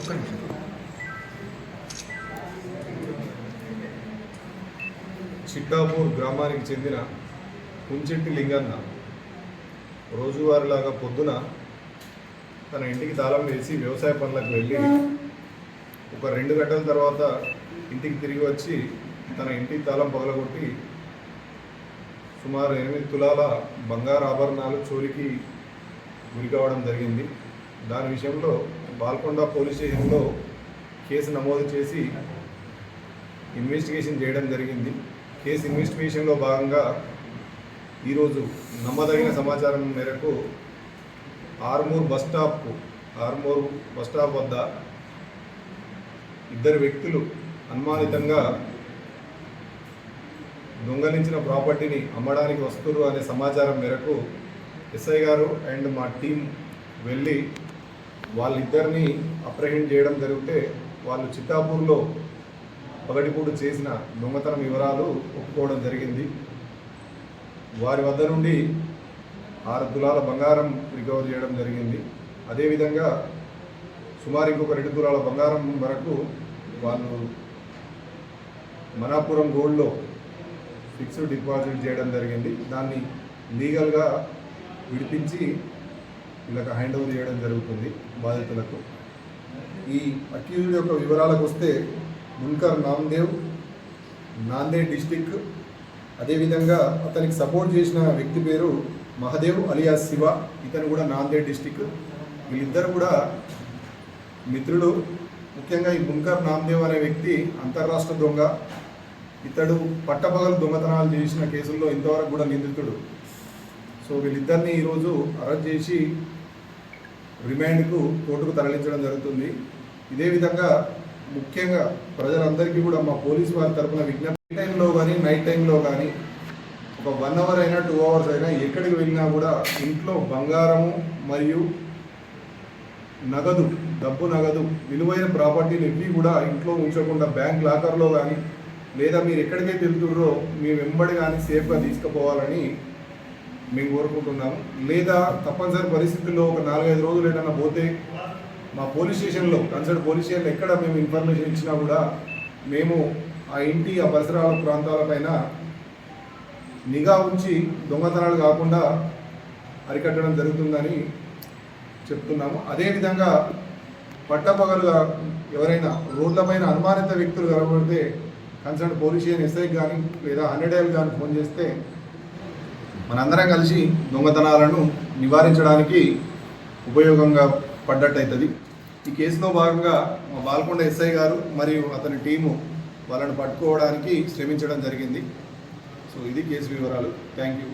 ఒక్క నిమిషం. చిట్టాపూర్ గ్రామానికి చెందిన కుంచెట్టి లింగన్న రోజువారీలాగా పొద్దున తన ఇంటికి తాళం వేసి వ్యవసాయ పనులకు వెళ్ళి ఒక రెండు గంటల తర్వాత ఇంటికి తిరిగి వచ్చి తన ఇంటికి తాళం పగలగొట్టి సుమారు ఎనిమిది తులాల బంగారు ఆభరణాలు చోరీకి గురి కావడం జరిగింది. దాని విషయంలో బాల్కొండ పోలీస్ స్టేషన్లో కేసు నమోదు చేసి ఇన్వెస్టిగేషన్ చేయడం జరిగింది. కేసు ఇన్వెస్టిగేషన్లో భాగంగా ఈరోజు నమ్మదగిన సమాచారం మేరకు Armoor bus stop Armoor bus stop వద్ద ఇద్దరు వ్యక్తులు అనుమానితంగా దొంగలించిన ప్రాపర్టీని అమ్మడానికి వస్తున్నారు అనే సమాచారం మేరకు ఎస్ఐ గారు అండ్ మా టీం వెళ్ళి వాళ్ళిద్దరిని అప్రహెండ్ చేయడం జరిగితే వాళ్ళు చిత్తాపూర్లో పగటిపూడు చేసిన దొంగతనం వివరాలు ఒప్పుకోవడం జరిగింది. వారి వద్ద నుండి ఆరు తులాల బంగారం రికవర్ చేయడం జరిగింది. అదేవిధంగా సుమారు ఇంకొక రెండు తులాల బంగారం వరకు వాళ్ళు మనాపురం గోల్డ్లో ఫిక్స్డ్ డిపాజిట్ చేయడం జరిగింది. దాన్ని లీగల్గా విడిపించి వీళ్ళకి హ్యాండ్ ఓవర్ చేయడం జరుగుతుంది బాధితులకు. ఈ అక్యూజ్డ్ యొక్క వివరాలకు వస్తే మున్కర్ నామ్దేవ్ నాందేడ్ డిస్టిక్ అదేవిధంగా అతనికి సపోర్ట్ చేసిన వ్యక్తి పేరు మహదేవ్ అలియాస్ శివ ఇతను కూడా నాందేడ్ డిస్టిక్ వీళ్ళిద్దరు కూడా మిత్రులు. ముఖ్యంగా ఈ మున్కర్ నామ్దేవ్ అనే వ్యక్తి అంతర్రాష్ట్ర దొంగ. ఇతడు పట్టపగలు దొంగతనాలు చేసిన కేసుల్లో ఇంతవరకు కూడా నిందితుడు. సో వీళ్ళిద్దరిని ఈరోజు అరెస్ట్ చేసి రిమాండ్కు కోర్టుకు తరలించడం జరుగుతుంది. ఇదే విధంగా ముఖ్యంగా ప్రజలందరికీ కూడా మా పోలీసు వారి తరపున విజ్ఞప్తి. టైంలో కానీ నైట్ టైంలో కానీ ఒక వన్ అవర్ అయినా టూ అవర్స్ అయినా ఎక్కడికి వెళ్ళినా కూడా ఇంట్లో బంగారము మరియు నగదు డబ్బు నగదు విలువైన ప్రాపర్టీలు ఇవి కూడా ఇంట్లో ఉంచకుండా బ్యాంక్ లాకర్లో కానీ లేదా మీరు ఎక్కడికైతే వెళ్తున్నారో మీ వెంబడి కానీ సేఫ్గా తీసుకుపోవాలని మేము కోరుకుంటున్నాము. లేదా తప్పనిసరి పరిస్థితుల్లో ఒక నాలుగైదు రోజులు ఏదైనా పోతే మా పోలీస్ స్టేషన్లో కన్సర్ట్ పోలీస్ స్టేషన్లో ఎక్కడ మేము ఇన్ఫర్మేషన్ ఇచ్చినా కూడా మేము ఆ ఇంటి ఆ పరిసరాల ప్రాంతాలపైన నిఘా ఉంచి దొంగతనాలు కాకుండా అరికట్టడం జరుగుతుందని చెప్తున్నాము. అదేవిధంగా పట్టపగలుగా ఎవరైనా రోడ్లపైన అనుమానిత వ్యక్తులు కనబడితే కన్సర్న్ పోలీస్ స్టేషన్ ఎస్ఐకి కానీ లేదా హండ్రెడ్ ఎల్ కానీ ఫోన్ చేస్తే మనందరం కలిసి దొంగతనాలను నివారించడానికి ఉపయోగంగా పడ్డట్టయితుంది. ఈ కేసులో భాగంగా మా బాల్కొండ ఎస్ఐ గారు మరియు అతని టీము వాళ్ళను పట్టుకోవడానికి శ్రమించడం జరిగింది. సో ఇది కేసు వివరాలు. Thank you.